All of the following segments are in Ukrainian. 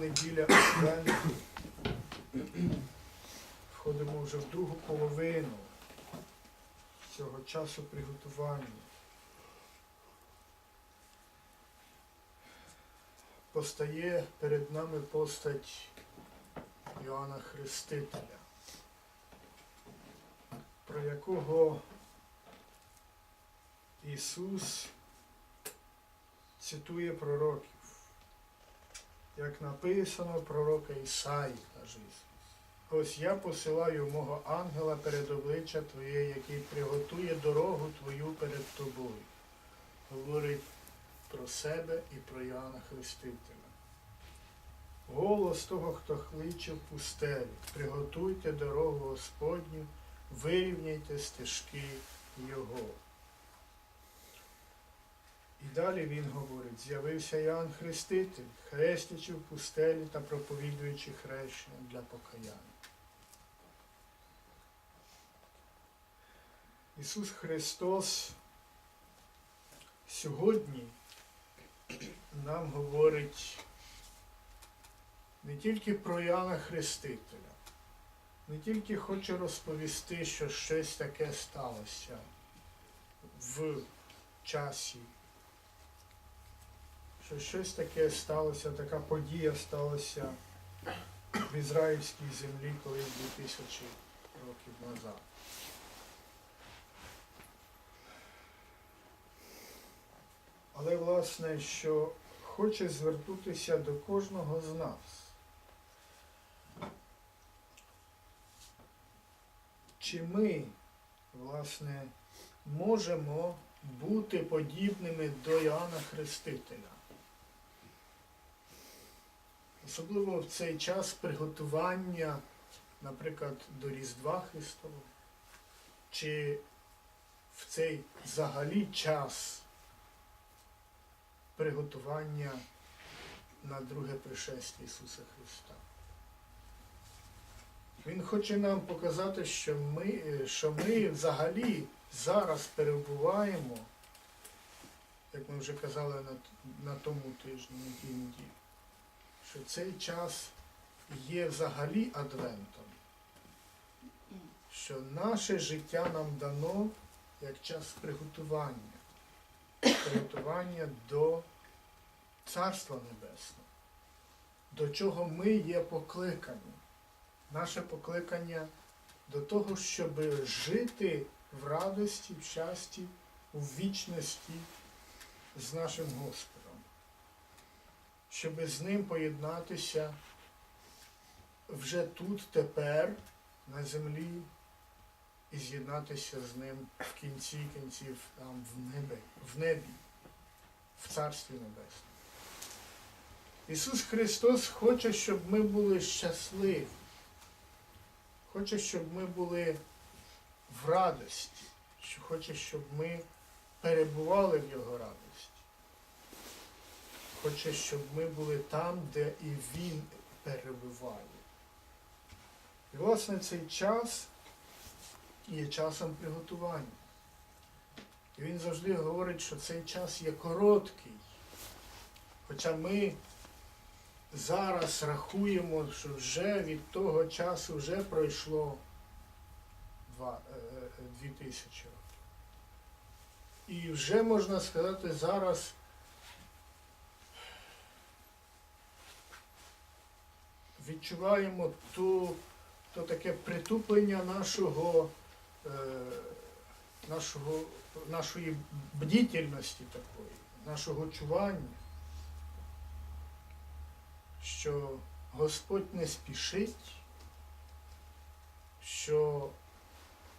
неділя Адвенту. Входимо вже в другу половину цього часу приготування. Постає перед нами постать Іоанна Хрестителя, про якого Ісус цитує пророків. Як написано пророка Ісаї, каже Ісус. Ось я посилаю мого ангела перед обличчя Твоє, який приготує дорогу Твою перед тобою. Говорить про себе і про Іоанна Хрестителя. Голос того, хто кличе в пустелі, приготуйте дорогу Господню, вирівняйте стежки Його. І далі він говорить, з'явився Іоанн Хреститель, хрестячи в пустелі та проповідуючи хрещення для покаяння. Ісус Христос сьогодні нам говорить не тільки про Іоанна Хрестителя, не тільки хоче розповісти, що щось таке сталося в часі що щось таке сталося, така подія сталася в ізраїльській землі колись 2000 років назад. Але, власне, що хоче звернутися до кожного з нас. Чи ми, власне, можемо бути подібними до Іоанна Хрестителя? Особливо в цей час приготування, наприклад, до Різдва Христового, чи в цей взагалі час приготування на друге пришестя Ісуса Христа. Він хоче нам показати, що ми, що ми взагалі зараз перебуваємо, як ми вже казали на, на тому тижні, на неділі що цей час є взагалі адвентом, що наше життя нам дано як час приготування, приготування до Царства Небесного, до чого ми є покликані. Наше покликання до того, щоб жити в радості, в щасті, у вічності з нашим Господом щоб з ним поєднатися вже тут, тепер, на землі, і з'єднатися з ним в кінці кінців там в небі, в небі, в Царстві Небесному. Ісус Христос хоче, щоб ми були щасливі, хоче, щоб ми були в радості, хоче, щоб ми перебували в Його радості хоче, щоб ми були там, де і Він перебуває. І власне цей час є часом приготування. І він завжди говорить, що цей час є короткий. Хоча ми зараз рахуємо, що вже від того часу вже пройшло два, е, дві тисячі років. І вже можна сказати, зараз відчуваємо ту, то таке притуплення нашого, е, нашого, нашої бдітельності такої, нашого чування, що Господь не спішить, що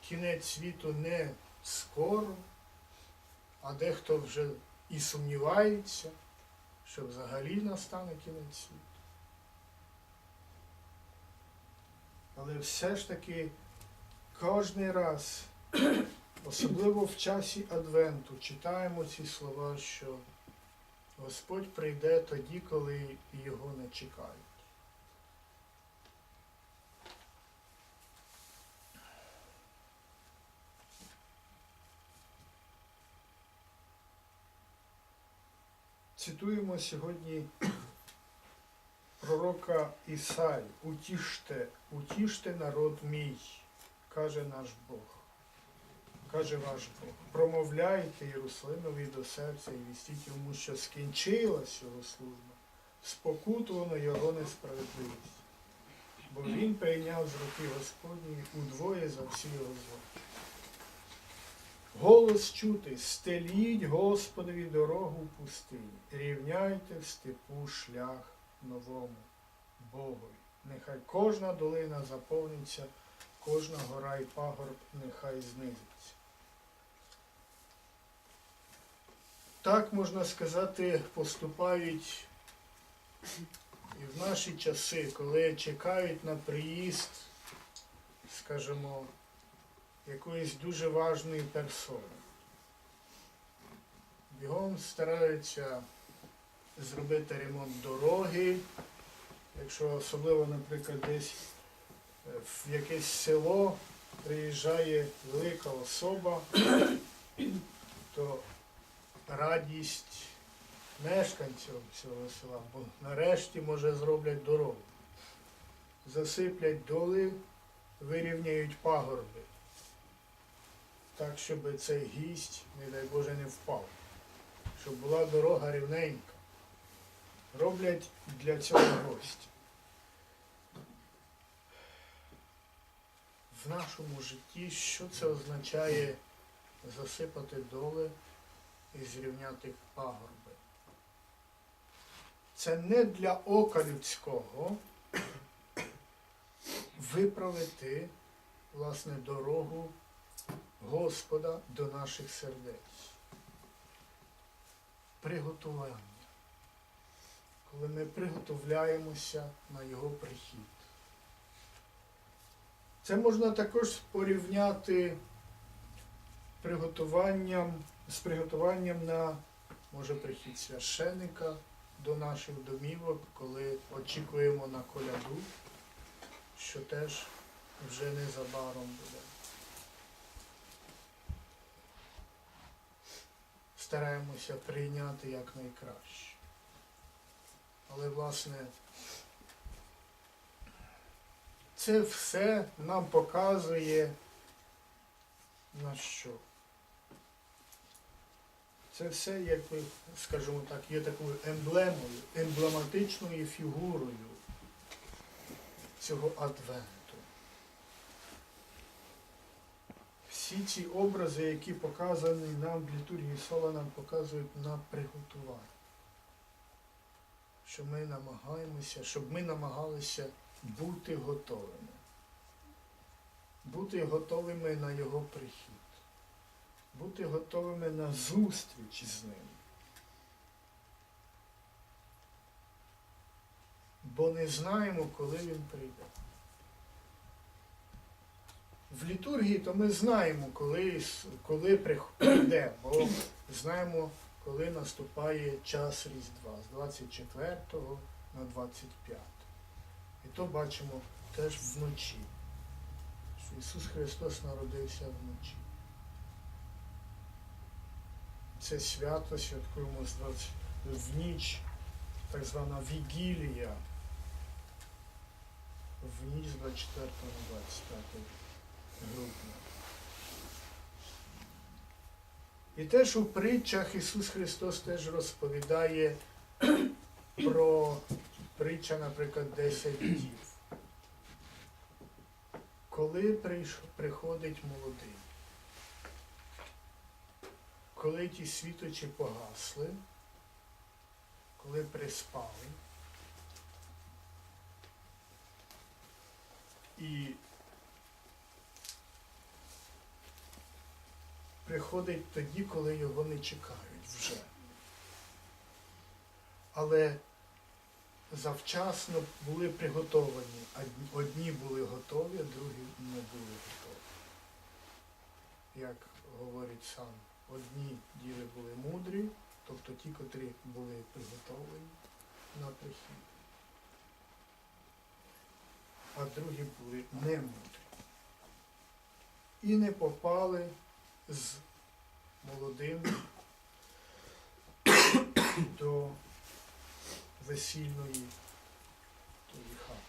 кінець світу не скоро, а дехто вже і сумнівається, що взагалі настане кінець світу. Але все ж таки кожен раз, особливо в часі Адвенту, читаємо ці слова, що Господь прийде тоді, коли його не чекають. Цитуємо сьогодні пророка Ісаї, утіште, утіште народ мій, каже наш Бог. Каже ваш Бог, промовляйте Єрусалимові до серця і вістіть йому, що скінчилась його служба, спокутувано його несправедливість. Бо він прийняв з руки Господньої удвоє за всі його злочини. Голос чути, стеліть Господові дорогу в пустині, рівняйте в степу шлях новому Богові. Нехай кожна долина заповниться, кожна гора і пагорб нехай знизиться. Так можна сказати, поступають і в наші часи, коли чекають на приїзд, скажімо, якоїсь дуже важної персони. Бігом стараються зробити ремонт дороги, якщо особливо, наприклад, десь е, в якесь село приїжджає велика особа, то радість мешканців цього села, бо нарешті, може, зроблять дорогу. Засиплять доли, вирівняють пагорби так, щоб цей гість, не дай Боже, не впав, щоб була дорога рівненька. Роблять для цього гості. В нашому житті що це означає засипати доли і зрівняти пагорби? Це не для ока людського виправити власне дорогу Господа до наших сердець. Приготування. Коли ми приготовляємося на Його прихід. Це можна також порівняти приготуванням, з приготуванням на, може, прихід священника до наших домівок, коли очікуємо на коляду, що теж вже незабаром буде. стараємося прийняти якнайкраще. Але, власне, це все нам показує на що. Це все, як ви, скажімо так, є такою емблемою, емблематичною фігурою цього адвенту. Всі ці образи, які показані нам в літургії слова, нам показують на приготування. Що ми намагаємося, щоб ми намагалися бути готовими. Бути готовими на його прихід. Бути готовими на зустріч з ним. Бо не знаємо, коли він прийде. В літургії то ми знаємо, коли, коли прийде, бо знаємо, коли наступає час Різдва з 24 на 25. І то бачимо теж вночі, що Ісус Христос народився вночі. Це свято святкуємо з 20, в ніч, так звана Вігілія, в ніч з 24 на 25 грудня. І теж у притчах Ісус Христос теж розповідає про притча, наприклад, 10 днів. Коли приходить молодий, коли ті світочі погасли, коли приспали, і приходить тоді, коли його не чекають вже. Але завчасно були приготовані. Одні- були готові, другі не були готові. Як говорить сам, одні діви були мудрі, тобто ті, котрі були приготовлені на прихід, а другі були немудрі. І не попали з молодим до весільної хати.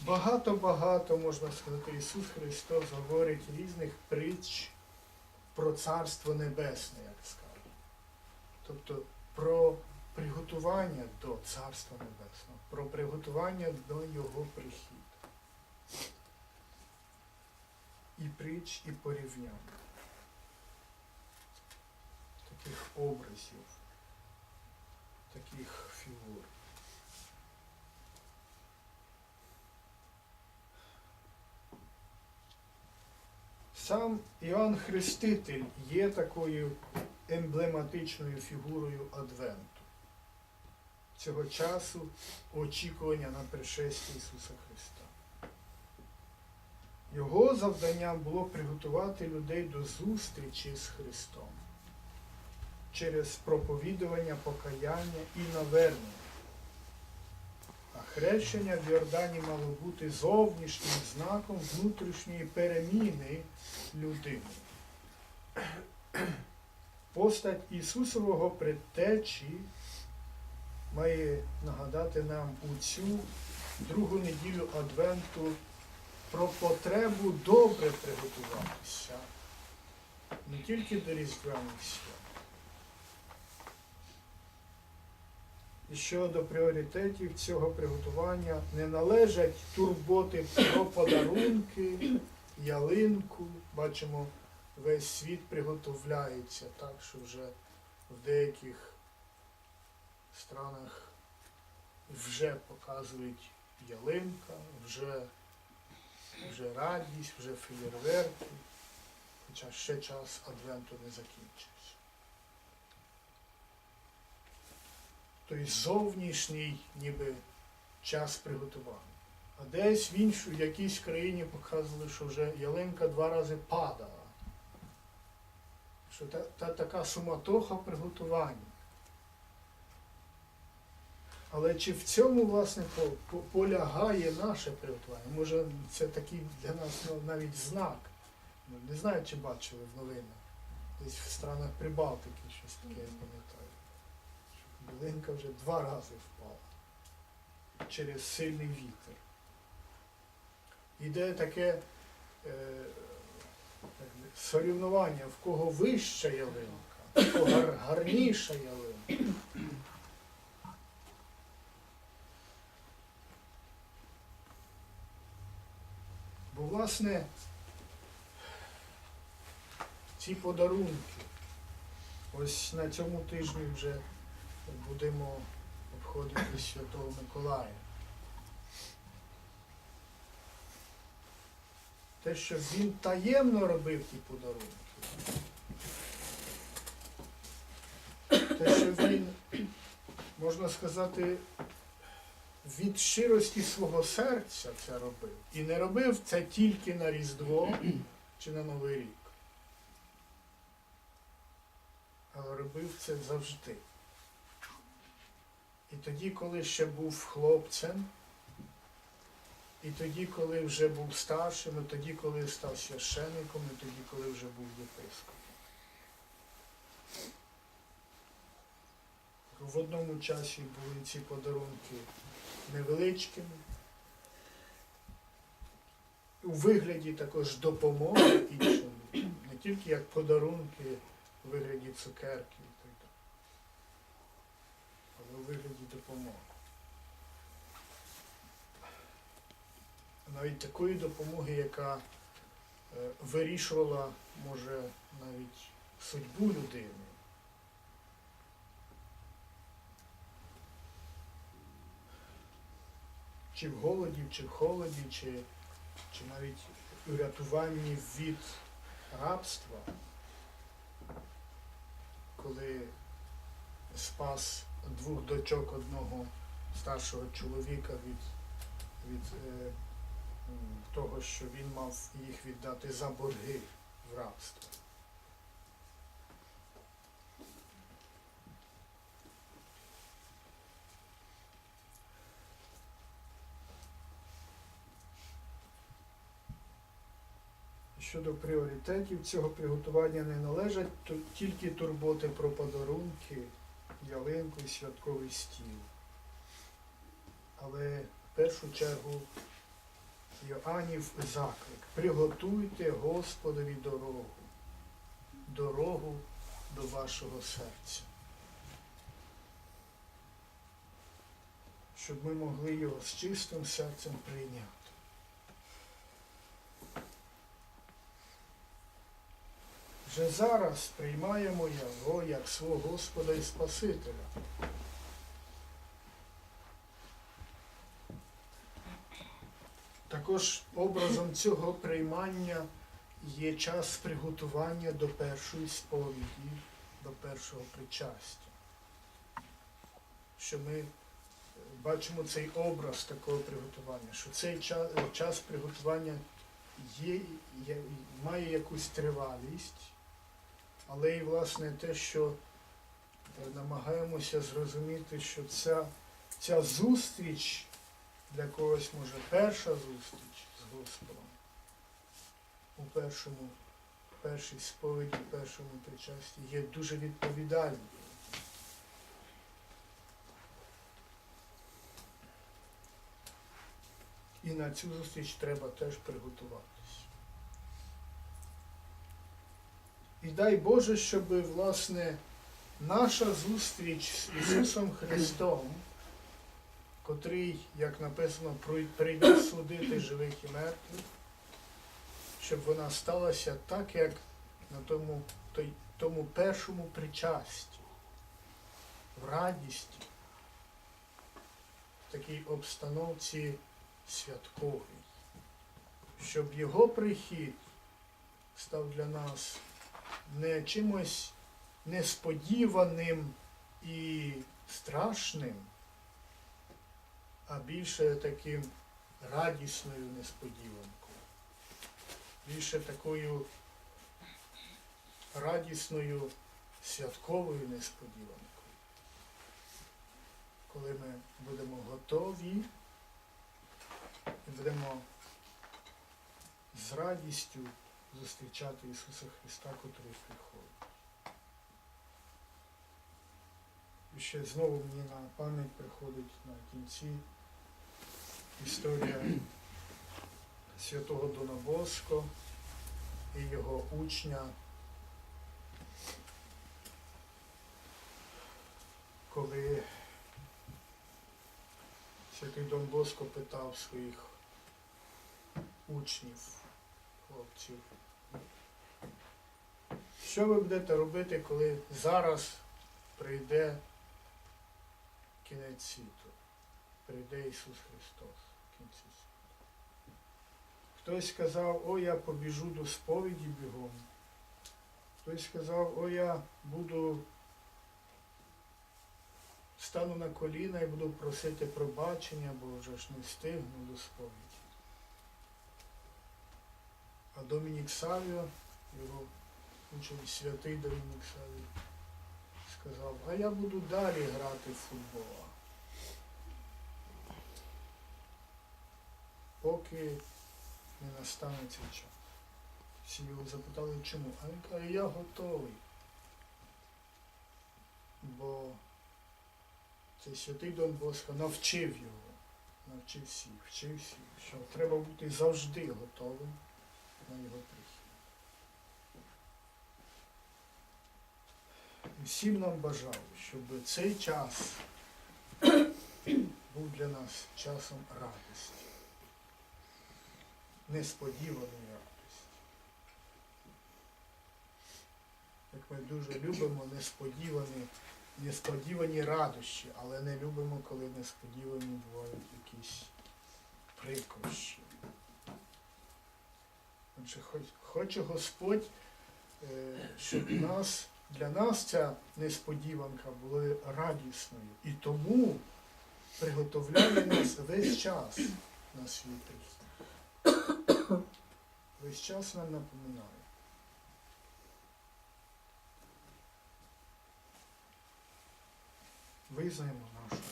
Багато-багато, можна сказати, Ісус Христос говорить різних притч про Царство Небесне, як скажу. Тобто про приготування до Царства Небесного, про приготування до Його прихід. І притч, і порівнянь. Таких образів, таких фігур. Сам Іоанн Хреститель є такою емблематичною фігурою Адвенту. Цього часу очікування на пришестя Ісуса Христа. Його завданням було приготувати людей до зустрічі з Христом через проповідування, покаяння і навернення. А хрещення в Йордані мало бути зовнішнім знаком внутрішньої переміни людини. Постать Ісусового предтечі має нагадати нам у цю другу неділю Адвенту про потребу добре приготуватися не тільки до Різдвяних свят. І щодо пріоритетів цього приготування не належать турботи про подарунки, ялинку. Бачимо, весь світ приготовляється так, що вже в деяких странах вже показують ялинка, вже, вже радість, вже феєрверки, хоча ще час Адвенту не закінчився. Тобто зовнішній ніби час приготування. А десь в іншій в якійсь країні показували, що вже ялинка два рази падала. Що та, та така суматоха приготування. Але чи в цьому, власне, по- по- полягає наше приготування? Може, це такий для нас ну, навіть знак. Ну, Не знаю, чи бачили в новинах. Десь в странах Прибалтики щось таке, я пам'ятаю. Що Ялинка вже два рази впала через сильний вітер. Іде таке е, сорівнування, в кого вища ялинка, в кого гар- гарніша ялинка. Власне, ці подарунки, ось на цьому тижні вже будемо обходити Святого Миколая. Те, що він таємно робив ті подарунки. Те, що він, можна сказати, від щирості свого серця це робив. І не робив це тільки на Різдво чи на Новий рік. Але робив це завжди. І тоді, коли ще був хлопцем, і тоді, коли вже був старшим, і тоді, коли став священником, і тоді, коли вже був єпископом. В одному часі були ці подарунки невеличкими, у вигляді також допомоги іншим, не тільки як подарунки у вигляді цукерки але у вигляді допомоги. Навіть такої допомоги, яка е, вирішувала, може, навіть судьбу людини. Чи в голоді, чи в холоді, чи, чи навіть у рятуванні від рабства, коли спас двох дочок одного старшого чоловіка від, від е, того, що він мав їх віддати за борги в рабство. Щодо пріоритетів цього приготування не належать тільки турботи про подарунки, ялинку і святковий стіл. Але в першу чергу Йоаннів заклик. Приготуйте Господові дорогу, дорогу до вашого серця. Щоб ми могли його з чистим серцем прийняти. Вже зараз приймаємо його як свого Господа і Спасителя. Також образом цього приймання є час приготування до першої сповіді, до першого причастя. Що ми бачимо цей образ такого приготування, що цей час, час приготування є, є, має якусь тривалість, але і власне те, що намагаємося зрозуміти, що ця, ця зустріч для когось може перша зустріч з Господом у першому, першій сповіді, першому причасті є дуже відповідальною. І на цю зустріч треба теж приготуватись. І дай Боже, щоб власне наша зустріч з Ісусом Христом котрий, як написано, прийде судити живих і мертвих, щоб вона сталася так, як на тому, той, тому першому причасті, в радісті, в такій обстановці святковій, щоб його прихід став для нас не чимось несподіваним і страшним, а більше таким радісною несподіванкою, більше такою радісною святковою несподіванкою, коли ми будемо готові і будемо з радістю зустрічати Ісуса Христа, котрий приходить. І ще знову мені на пам'ять приходить на кінці історія святого Дона Боско і його учня, коли святий Дон Боско питав своїх учнів, хлопців, що ви будете робити, коли зараз прийде кінець світу? Прийде Ісус Христос в кінці світу. Хтось сказав, о, я побіжу до сповіді бігом. Хтось сказав, о, я буду стану на коліна і буду просити пробачення, бо вже ж не встигну до сповіді. А Домінік Савіо, його учень святий Домінік Савіо, сказав, а я буду далі грати в футбол. Поки не настане цей час. Всі його запитали, чому? А він каже, я готовий. Бо цей святий Дон Боско навчив його, навчив всіх, вчив всіх, що треба бути завжди готовим на його прихід. Всім нам бажаю, щоб цей час був для нас часом радості, несподіваної радості. Як ми дуже любимо несподівані, несподівані радощі, але не любимо, коли несподівані бувають якісь прикрощі. Отже, хоче Господь, е, щоб нас, для нас ця несподіванка була радісною. І тому приготовляє нас весь час на свій. Весь час нам напоминає. Визнаємо нашу.